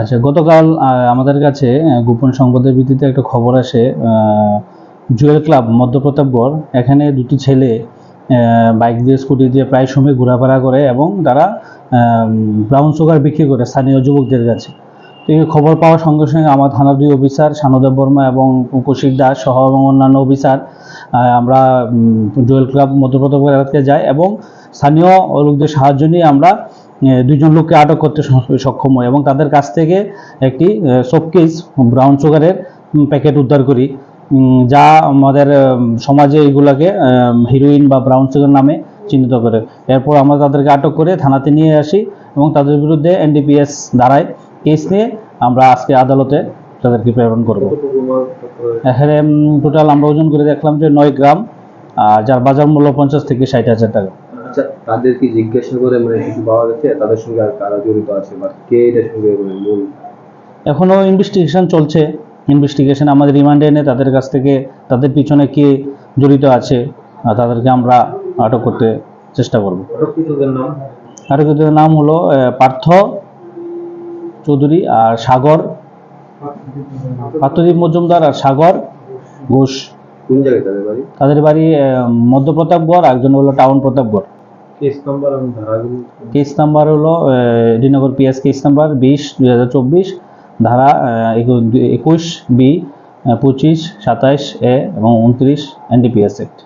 আচ্ছা গতকাল আমাদের কাছে গোপন সংবাদের ভিত্তিতে একটা খবর আসে জুয়েল ক্লাব মধ্যপ্রতাপগড় এখানে দুটি ছেলে বাইক দিয়ে স্কুটি দিয়ে প্রায় সময় ঘোরাফেরা করে এবং তারা ব্রাউন সুগার বিক্রি করে স্থানীয় যুবকদের কাছে। তো এই খবর পাওয়ার সঙ্গে সঙ্গে আমার থানার দুই অফিসার সানুদেব বর্মা এবং কৌশিক দাস সহ এবং অন্যান্য অফিসার আমরা জুয়েল ক্লাব মধ্যপ্রতাপগড় এলাকাতে যাই এবং স্থানীয় লোকদের সাহায্য নিয়ে আমরা দুজন লোককে আটক করতে সক্ষম হই এবং তাদের কাছ থেকে একটি শোকেস ব্রাউন সুগারের প্যাকেট উদ্ধার করি। যা আমাদের সমাজে এগুলাকে হিরোইন বা ব্রাউন সুগার নামে চিহ্নিত করে। এরপর আমরা তাদেরকে আটক করে থানাতে নিয়ে আসি এবং তাদের বিরুদ্ধে এনডিপিএস ধারায় কেস নিয়ে আমরা আজকে আদালতে তাদেরকে প্রেরণ করব। এখানে টোটাল আমরা ওজন করে দেখলাম যে নয় গ্রাম আর যার বাজার মূল্য পঞ্চাশ থেকে ষাট হাজার টাকা। আচ্ছা তাদের কি জিজ্ঞাসা করে মানে কিছু পাওয়া গেছে? তাদের সঙ্গে আর কারা জড়িত আছে? বা কে এটার সঙ্গে মানে মূল? এখনও ইনভেস্টিগেশন চলছে। ইনভেস্টিগেশন আমাদের রিমান্ডে এনে তাদের কাছ থেকে তাদের পিছনে কে জড়িত আছে তাদেরকে আমরা আটক করতে চেষ্টা করব। আটককৃতদের নাম? নাম হলো পার্থ চৌধুরী আর সাগর। পার্থদীপ মজুমদার আর সাগর ঘোষ। তাদের বাড়ি? তাদের বাড়ি আহ, মধ্য প্রতাপগড় একজন হলো টাউন প্রতাপগড়। কেস নাম্বার হলো ডিনগর পিএস কেস নাম্বার, বিশ, দুই ধারা একুশ, বি পঁচিশ, সাতাইশ, এ, এবং উনত্রিশ, এনডিপিএস অ্যাক্ট